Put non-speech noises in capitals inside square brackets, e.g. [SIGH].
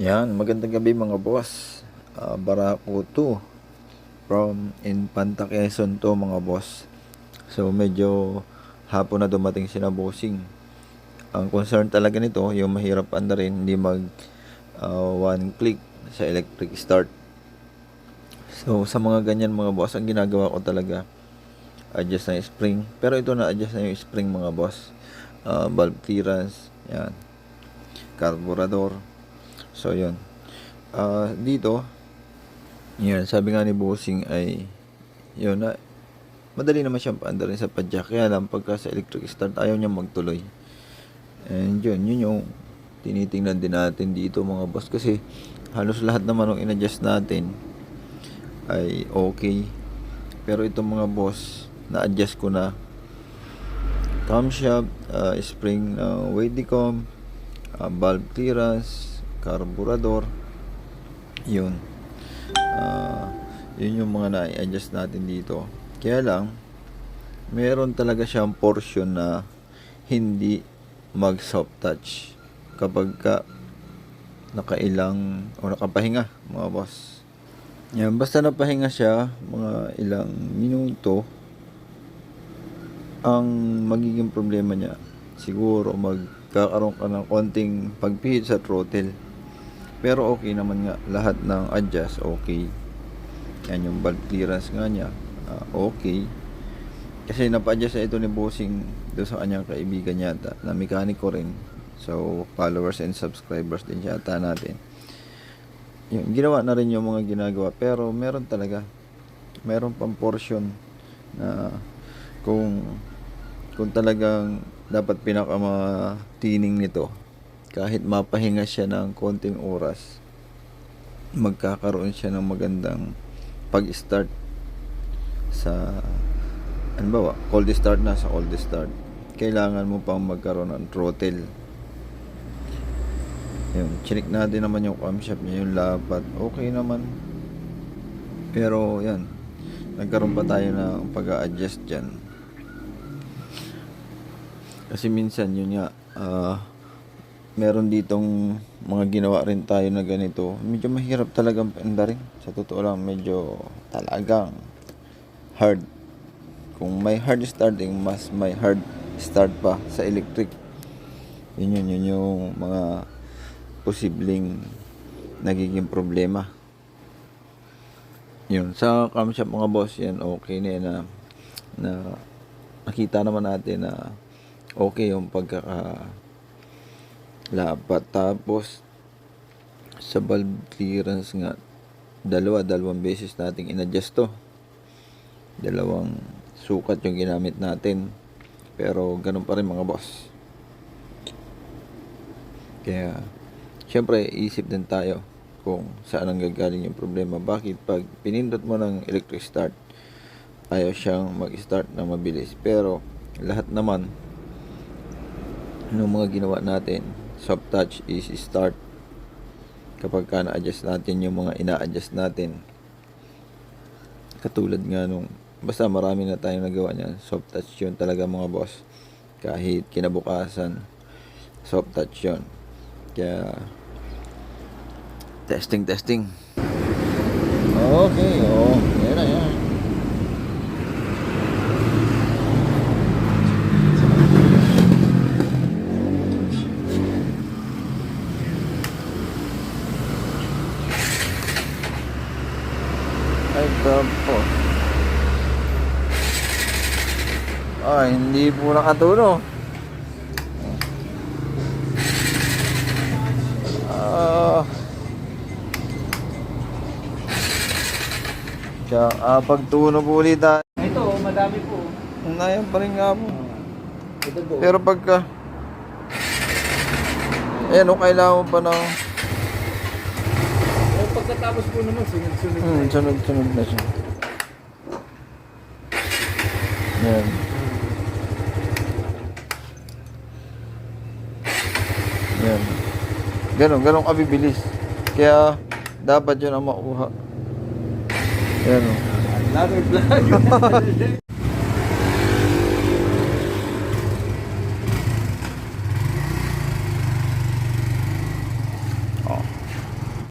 Yan, magandang gabi mga boss. Uh, Barako 2 from Infanta Quezon to mga boss. So medyo hapon na dumating si na bossing. Ang concern talaga nito, yung mahirap anda rin, hindi mag uh, one click sa electric start. So sa mga ganyan mga boss, ang ginagawa ko talaga, adjust na spring. Pero ito na adjust na yung spring mga boss. Uh, valve clearance, yan. Carburetor, So, yun. Ah, dito, yun, sabi nga ni Bossing ay, yun, na, madali naman siyang paanda rin sa padyak. Kaya lang, pagka sa electric start, ayaw niya magtuloy. And yun, yun yung tinitingnan din natin dito mga boss. Kasi, halos lahat naman ng in-adjust natin ay okay. Pero itong mga boss, na-adjust ko na camshaft, uh, spring uh, weight uh, valve clearance, carburetor yun. Ah, yun yung mga na-adjust natin dito. Kaya lang meron talaga siyang portion na hindi mag soft touch kapag ka nakailang o nakapahinga mga boss. Yan basta napahinga siya mga ilang minuto ang magiging problema niya siguro magkakaroon ka ng konting pagpihit sa throttle pero okay naman nga lahat ng adjust okay. Yan yung valve clearance nga niya ah, okay. Kasi napa-adjust na ito ni Bossing doon sa kanyang kaibigan yata na mekaniko rin. So followers and subscribers din yata natin. Yun, ginawa na rin yung mga ginagawa pero meron talaga. Meron pang portion na kung kung talagang dapat pinakamatining nito kahit mapahinga siya ng konting oras magkakaroon siya ng magandang pag-start sa ano ba, cold start na sa cold start. Kailangan mo pang magkaroon ng throttle. Yun, chinik natin naman yung camshaft niya yung lapat okay naman. Pero yan nagkaroon pa tayo ng pag-a-adjust dyan? Kasi minsan yun nga ah meron ditong mga ginawa rin tayo na ganito. Medyo mahirap talagang paanda rin. Sa totoo lang medyo talagang hard. Kung may hard starting mas may hard start pa sa electric. Yun yun yun yung mga posibleng nagiging problema. Yun sa camshaft mga boss yan okay na na, na nakita naman natin na okay yung pagkaka lapat tapos sa valve clearance nga dalawa dalawang beses nating inadjust to. Dalawang sukat yung ginamit natin. Pero ganun pa rin mga boss. Kaya syempre isip din tayo kung saan ang gagaling yung problema. Bakit pag pinindot mo ng electric start ayaw siyang mag-start na mabilis. Pero lahat naman ng mga ginawa natin soft touch is start. Kapag ka na-adjust natin yung mga ina-adjust natin. Katulad nga nung basta marami na tayong nagawa niyan soft touch yun talaga mga boss. Kahit kinabukasan soft touch yun. Kaya testing testing. Okay oh yan na yan Ay, po. Ay, hindi po nakatuno. Ah. Kaya, ah, pagtuno po ulit tayo. Ito, oh, madami po. Nayan pa rin nga po. Ito po. Pero pagka... Ayan, o, kailangan mo pa ng... oh, pagkatapos po naman, sunod-sunod Hmm, na. sunod-sunod na siya. Yan. Yan. Ganon, ganon kabibilis. Kaya, dapat yun ang makuha. Yan o. Vlogger vlog. [LAUGHS]